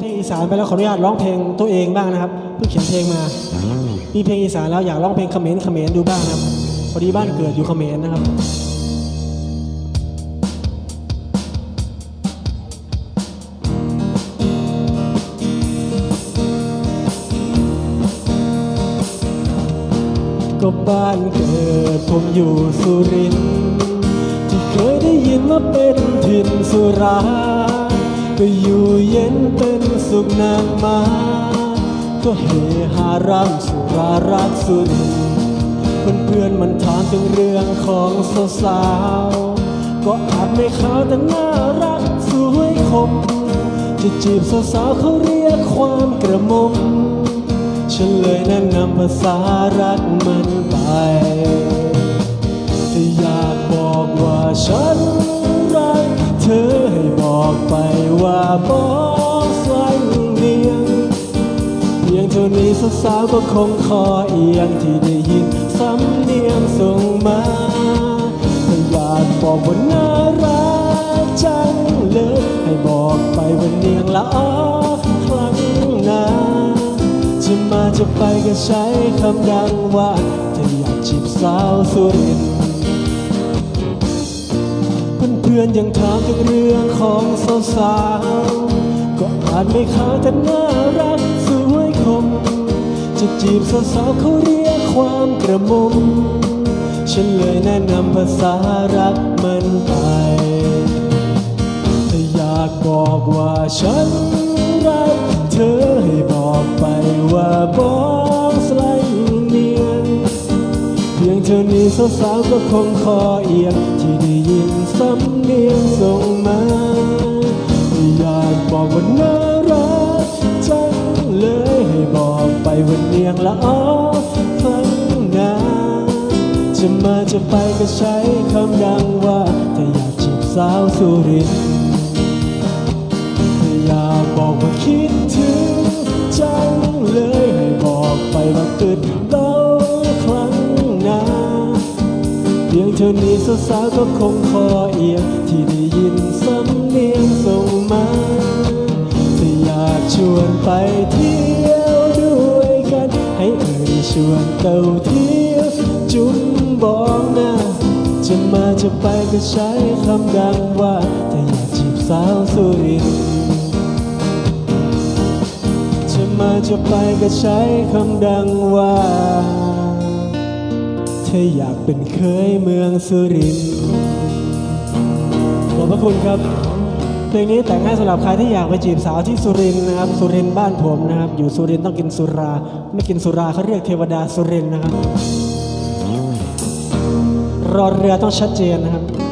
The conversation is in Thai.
เพลงอีสานไปแล้วขออนุญาตร้องเพลงตัวเองบ้างนะครับเพิ่งเขียนเพลงมามีเพลงอีสานแล้วอยากร้องเพลงเขมรเขมรดูบ้างนะครับพอดีบ้านเกิดอยู่เขมรนะครับก็บ้านเกิดผมอยู่สุรินทร์ที่เคยได้ยินว่าเป็นถิ่นสุรา ก็อยู่เย็นเป็นสุขนานมา ก็เฮฮารำสุรารักสุรินทร์เพื่อนเพื่อนมันถามถึงเรื่องของสาวๆก็อาจไม่ขาวแต่น่ารักสวยคม จะจีบสาวๆเขาเรียกความกระมมฉันเลยแนะนำภาษารักมันไปถ้าอยากบอกว่าฉัน ท่านี้สาวก็คงคอเอียงที่ได้ยินสำเนียงส่งมาถ้าอยากบอกว่าน่ารักจังเลยให้บอกไปว่าเนียงละอ้อครั้งหน้าจะมาจะไปก็ใช้คำดังว่าจะอยากจีบสาวสุรินเพื่อนๆยังถามถึงเรื่องของสาวๆก็อาจไม่ขาวแต่น่ารัก จะจีบสาวๆเขาเรียกความกระหมมฉันเลยแนะนำภาษารักมันไปถ้าอยากบอกว่าฉันรักเธอให้บอกไปว่าบอกสไลเนียนเพียงเท่านี้สาวๆก็คงคอเอียงที่ได้ยินสำเนียงส่งมาอยากบอกว่า วังละอ้อครั้งหน้าจะมาจะไปก็ใช้คำดังว่าถ้าอยากจีบสาวสุรินทร์อยากบอกว่าคิดถึงจังเลยให้บอกไปว่าตึดเล่าครั้งหน้าเพียงเท่านี้สาวๆก็คงคอเอียงที่ได้ยินสำเนียงส่งมาถ้าอยากชวนไปที่ วนเต้าเที่ยวจุ้มบอกนะจะมาจะไปก็ใช้คำดังว่า ถ้าอยากจีบสาวสุรินจะมาจะไปก็ใช้คำดังว่าเธออยากเป็นเคยเมืองสุรินทร์ขอบพระคุณครับ เพลงนี้แต่งให้สำหรับใครที่อยากไปจีบสาวที่สุรินทร์นะครับ สุรินทร์บ้านผมนะครับ อยู่สุรินทร์ต้องกินสุรา ไม่กินสุราเขาเรียกเทวดาสุรินทร์นะครับ รอเรือต้องชัดเจนนะครับ